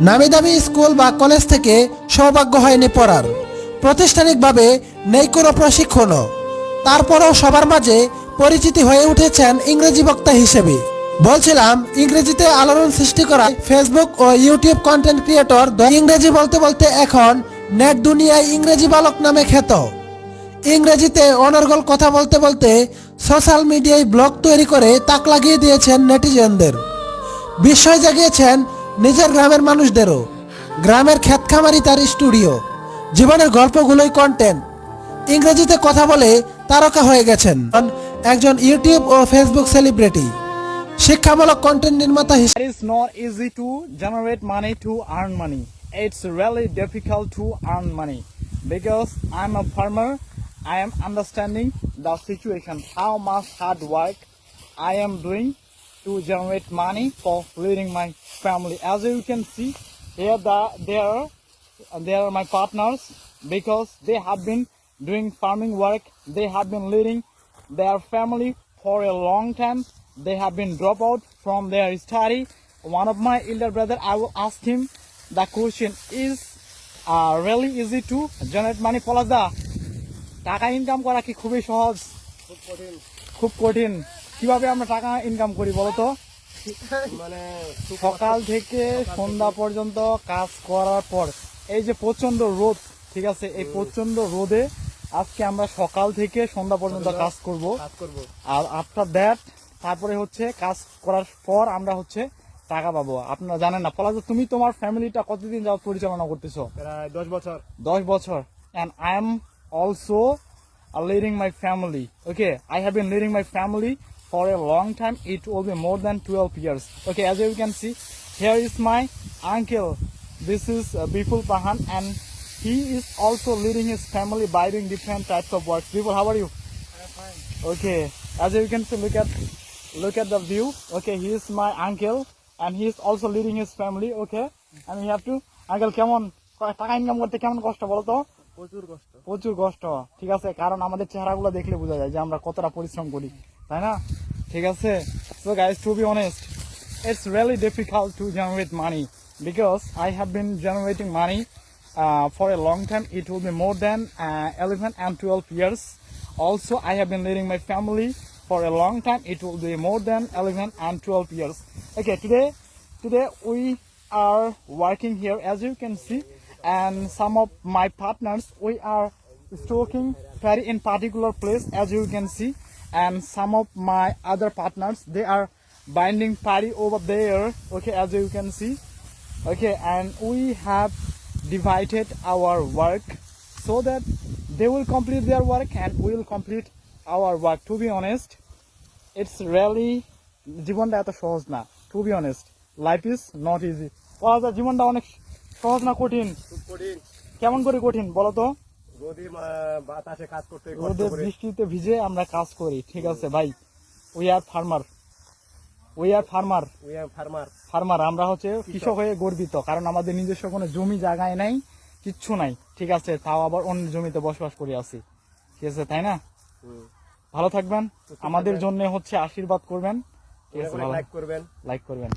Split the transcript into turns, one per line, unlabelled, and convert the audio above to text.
নামি দামি স্কুল বা কলেজ থেকে সৌভাগ্য হয়নি পড়ার। প্রাতিষ্ঠানিকভাবে নেই কোনো প্রশিক্ষণও। তারপরও সবার মাঝে পরিচিতি হয়ে উঠেছেন ইংরেজি বক্তা হিসেবে। বলছিলাম, ইংরেজিতে আলোড়ন সৃষ্টি করা ফেসবুক ও ইউটিউব কন্টেন্ট ক্রিয়েটর ইংরেজি বলতে বলতে এখন নেট দুনিয়ায় ইংরেজি বালক নামে খ্যাত। ইংরেজিতে অনর্গল কথা বলতে বলতে সোশ্যাল মিডিয়ায় ব্লগ তৈরি করে তাক লাগিয়ে দিয়েছেন নেটিজেনদের। বিস্ময় জাগিয়েছেন নিজের গ্রামের মানুষদেরও। গ্রামের খ্যাতখামারি তার স্টুডিও। জীবনের গল্পগুলোই কন্টেন্ট ইংরেজিতে কথা বলে তারকা হয়ে গেছেন একজন ইউটিউব ও ফেসবুক সেলিব্রিটি শিক্ষামূলক কন্টেন্ট নির্মাতা হিসেবে
is not easy to generate money to earn money it's really difficult to earn money because I am a farmer I am understanding the situation how much hard work I am doing to generate money for leading my family. As you can see, here the there they are my partners because they have been doing farming work. They have been leading their family for a long time. They have been dropped out from their study. One of my elder brother, I will ask him the question is uh, really easy to generate money. Polaza, টাকা income করা কি খুবই সহজ খুব কঠিন কীভাবে আমরা টাকা ইনকাম করি বলতো
মানে
সকাল থেকে সন্ধ্যা পর্যন্ত কাজ করার পর এই যে প্রচণ্ড রোদ ঠিক আছে? এই প্রচণ্ড রোদে আজকে আমরা সকাল থেকে সন্ধ্যা পর্যন্ত কাজ করব। আর আফটার দ্যাট তারপরে হচ্ছে কাজ করার পর আমরা হচ্ছে টাকা পাবো। আপনারা জানেন না। ফলে তুমি তোমার ফ্যামিলিটা কতদিন যাওয়া পরিচালনা করতেছো?
দশ বছর।
দশ বছর। And I am also leading my family. Okay, I have been leading my family for a long time. It will be more than 12 years. Okay, as you can see, here is my uncle. This is uh, Bipul Pahan and he is also leading his family by doing different types of work. Bipul, how are you? I'm fine Okay, as you can see, look at look at the view. Okay, he is my uncle and he is also leading his family. Okay, and we have to uncle কেমন টাকা income করতে কেমন কষ্ট বলো তো
প্রচুর কষ্ট
প্রচুর কষ্ট ঠিক আছে কারণ আমাদের চেহারাগুলো দেখলে বোঝা যায় যে আমরা কতটা পরিশ্রম করি তাই না ঠিক আছে so guys to be honest it's really difficult to generate money because I have been generating money uh, for a long time. It will be more than uh, 11 and 12 years. Also, I have been leading my family for a long time. It will be more than 11 and 12 years. Okay, today, today we are working here, as you can see, and some of my partners we are stoking very in particular place, as you can see, and some of my other partners they are binding party over there okay as you can see okay and we have divided our work so that they will complete their work and we will complete our work to be honest it's really জীবনটা এত সহজ না to be honest life is not easy বলা যায় জীবনটা অনেক সহজ না কঠিন
কঠিন
কেমন করে কঠিন বলো তো
রোদি বাতাসে কাজ করতে
রোদে বৃষ্টিতে ভিজে আমরা কাজ করি ঠিক আছে ভাই। We are farmer we are farmer
we are farmer
farmer আমরা হচ্ছে কৃষক। হয়ে গর্বিত কারণ আমাদের নিজস্ব কোনো জমি জায়গায় নাই কিচ্ছু নাই ঠিক আছে তাও আবার অন্য জমিতে বসবাস করে আছি ঠিক আছে তাই না? ভালো থাকবেন আমাদের জন্য হচ্ছে আশীর্বাদ করবেন ঠিক আছে
লাইক করবেন।
লাইক করবেন।